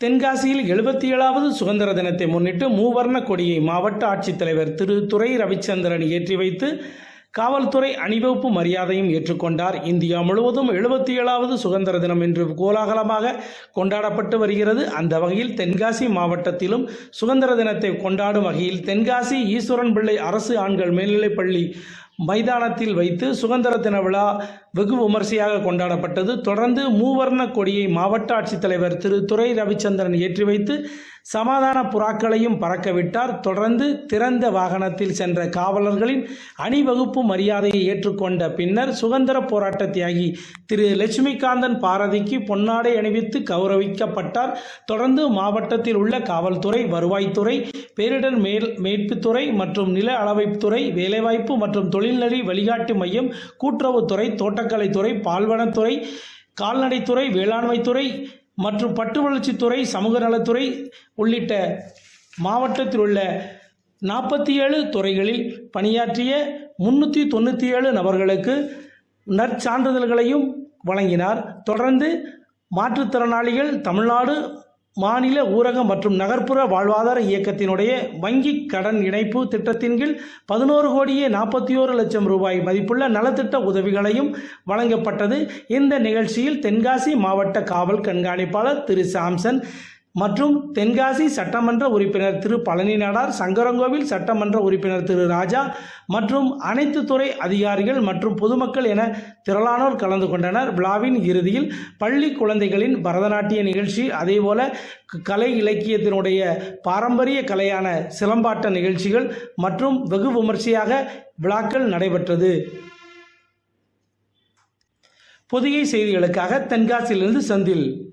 தென்காசியில் எழுபத்தி ஏழாவது சுதந்திர தினத்தை முன்னிட்டு மூவர்ண கொடியை மாவட்ட ஆட்சித்தலைவர் திரு. துரை ரவிச்சந்திரன் ஏற்றி வைத்து காவல்துறை அணிவகுப்பு மரியாதையும் ஏற்றுக்கொண்டார். இந்தியா முழுவதும் எழுபத்தி ஏழாவது சுதந்திர தினம் இன்று கோலாகலமாக கொண்டாடப்பட்டு வருகிறது. அந்த வகையில் தென்காசி மாவட்டத்திலும் சுதந்திர தினத்தை கொண்டாடும் வகையில் தென்காசி ஈஸ்வரன் பிள்ளை அரசு ஆண்கள் மேல்நிலைப்பள்ளி மைதானத்தில் வைத்து சுதந்திர தின விழா வெகு விமரிசையாக கொண்டாடப்பட்டது. தொடர்ந்து மூவர்ண கொடியை மாவட்ட ஆட்சித்தலைவர் திரு. துரை ரவிச்சந்திரன் ஏற்றி வைத்து சமாதான புறாக்களையும் பறக்கவிட்டார். தொடர்ந்து திறந்த வாகனத்தில் சென்ற காவலர்களின் அணிவகுப்பு மரியாதையை ஏற்றுக்கொண்ட பின்னர் சுதந்திர போராட்ட தியாகி திரு லட்சுமிகாந்தன் பாரதிக்கு பொன்னாடை அணிவித்து கௌரவிக்கப்பட்டார். தொடர்ந்து மாவட்டத்தில் உள்ள காவல்துறை வருவாய்த்துறை பேரிடர் மேல் மீட்புத்துறை மற்றும் நில அளவைத்துறை வேலைவாய்ப்பு மற்றும் தொழில்நெறி வழிகாட்டு மையம் கூட்டுறவுத்துறை தோட்டக்கலைத்துறை பால்வனத்துறை கால்நடைத்துறை வேளாண்மைத்துறை மற்றும் பட்டு வளர்ச்சித்துறை சமூக நலத்துறை உள்ளிட்ட மாவட்டத்தில் உள்ள நாற்பத்தி ஏழு துறைகளில் பணியாற்றிய முன்னூற்றி தொண்ணூற்றி ஏழு நபர்களுக்கு நற்சான்றிதழ்களையும் வழங்கினார். தொடர்ந்து மாற்றுத்திறனாளிகள் தமிழ்நாடு மாநில ஊரக மற்றும் நகர்ப்புற வாழ்வாதார இயக்கத்தினுடைய வங்கி கடன் இணைப்பு திட்டத்தின் கீழ் பதினோரு கோடியே நாற்பத்தி ஓரு லட்சம் ரூபாய் மதிப்புள்ள நலத்திட்ட உதவிகளையும் வழங்கப்பட்டது. இந்த நிகழ்ச்சியில் தென்காசி மாவட்ட காவல் கண்காணிப்பாளர் திரு சாம்சன் மற்றும் தென்காசி சட்டமன்ற உறுப்பினர் திரு பழனி நாடார் சங்கரங்கோவில் சட்டமன்ற உறுப்பினர் திரு ராஜா மற்றும் அனைத்து துறை அதிகாரிகள் மற்றும் பொதுமக்கள் என திரளானோர் கலந்து கொண்டனர். விழாவின் இறுதியில் பள்ளி குழந்தைகளின் பரதநாட்டிய நிகழ்ச்சி அதேபோல க- கலை இலக்கியத்தினுடைய பாரம்பரிய கலையான சிலம்பாட்ட நிகழ்ச்சிகள் மற்றும் வெகு விமர்சையாக விழாக்கள் நடைபெற்றது. பொதிகை செய்திகளுக்காக தென்காசியிலிருந்து செந்தில்.